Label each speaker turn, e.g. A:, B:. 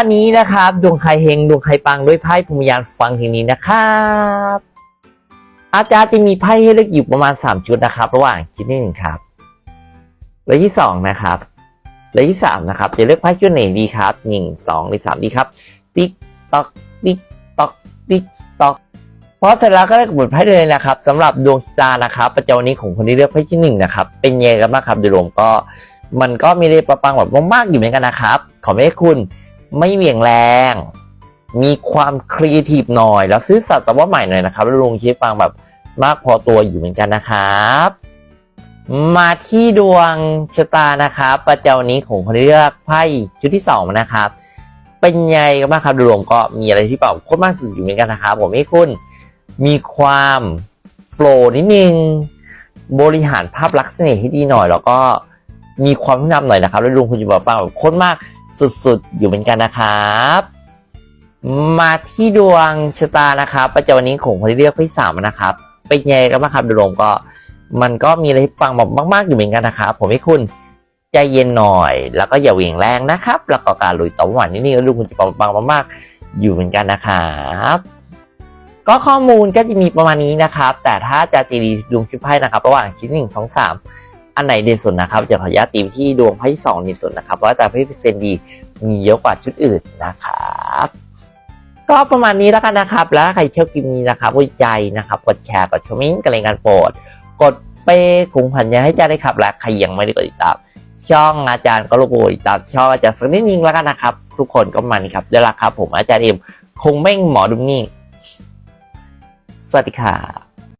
A: วันนี้นะครับดวงใครเฮงดวงใครปังด้วยไพ่พรหมยานฟังทีนี้นะครับ อาจารย์จะมีไพ่ให้เลือกอยู่ประมาณ 3 ชุดนะครับ ระหว่างชุดที่หนึ่งครับและที่สองนะครับและที่สามนะครับจะเลือกไพ่ชุดไหนดีครับหนึ่งสองหรือสามดีครับ ติ๊กตอกติ๊กตอกติ๊กตอกพราะเสร็จแล้วก็ได้กำหนดไพ่เลยนะครับสำหรับดวงชะตานะครับประจำวันนี้ของคนที่เลือกไพ่ที่หนึ่งนะครับ เป็นยังไงกันบ้างครับโดยรวมก็มันก็มีเรื่องประปังแบบมากๆอยู่เหมือนกันนะครับ ขอไม่ให้คุณ ไม่เหวี่ยงแรง มีความครีเอทีฟหน่อย แล้วซื้อสัตว์แต่ว่าใหม่หน่อยนะครับล้วลงคลิปฟังแบบมากพอตัวอยู่เหมือนกันนะครับ มาที่ดวงชะตานะครับ ประจำวันนี้ของคนเลือกไพ่ชุดที่สองนะครับ เป็นไงกันบ้างครับดยรวมก็มีอะไรที่เปล่าโคตรมากสุดอยู่เหมือนกันนะครับผมให้คุณมีความโฟล์นิดนึงบริหารภาพลักษณ์เสน่ห์ให้ดีหน่อย แล้วก็มีความผู้นำหน่อยนะครับแล้วลุงคุณจะบอกฟังแบบโคตรมาก สุดๆ อยู่เหมือนกันนะครับ มาที่ดวงชะตานะครับประจำวันนี้ของคนที่เลือกที่สามนะครับ เป็นไงกันบ้างครับโดยรวมก็มันก็มีอะไรฟังแบบมาก ๆ อยู่เหมือนกันนะครับผมให้คุณใจเย็นหน่อย แล้วก็อย่าเหวี่ยงแรงนะครับ แล้วก็การลุยต่อหวานนี่นี่แล้วลุงคุณจะฟังมากๆอยู่เหมือนกันนะครับก็ข้อมูลก็จะมีประมาณนี้นะครับ แต่ถ้าจะจีดีดวงชุดไพ่นะครับ ระหว่างชิ้นหนึ่งสองสาม อันไหนเด่นสุดนะครับจะขออนุญาตตีที่ดวงไพ่สองเด่นสุดนะครับเพราะว่าแต่ไพ่เซนดีมีเยอะกว่าชุดอื่นนะครับก็ประมาณนี้แล้วกันนะครับ แล้วใครชอบคลิปนี้นะครับกดใจนะครับ กดแชร์ กดชมมิ่งกันเลยงานโปรด กดเป้คุงผันยาให้ใจได้ครับ และใครยังไม่ได้กดติดตาม ช่องอาจารย์ก็รบกวนติดตามช่องอาจารย์สักนิดนึงแล้วกันนะครับ ทุกคนก็มานี้ครับเดี๋ยวละครับ ผมอาจารย์เอ็มคงไม่งหมอดุมนี่ สวัสดีครับ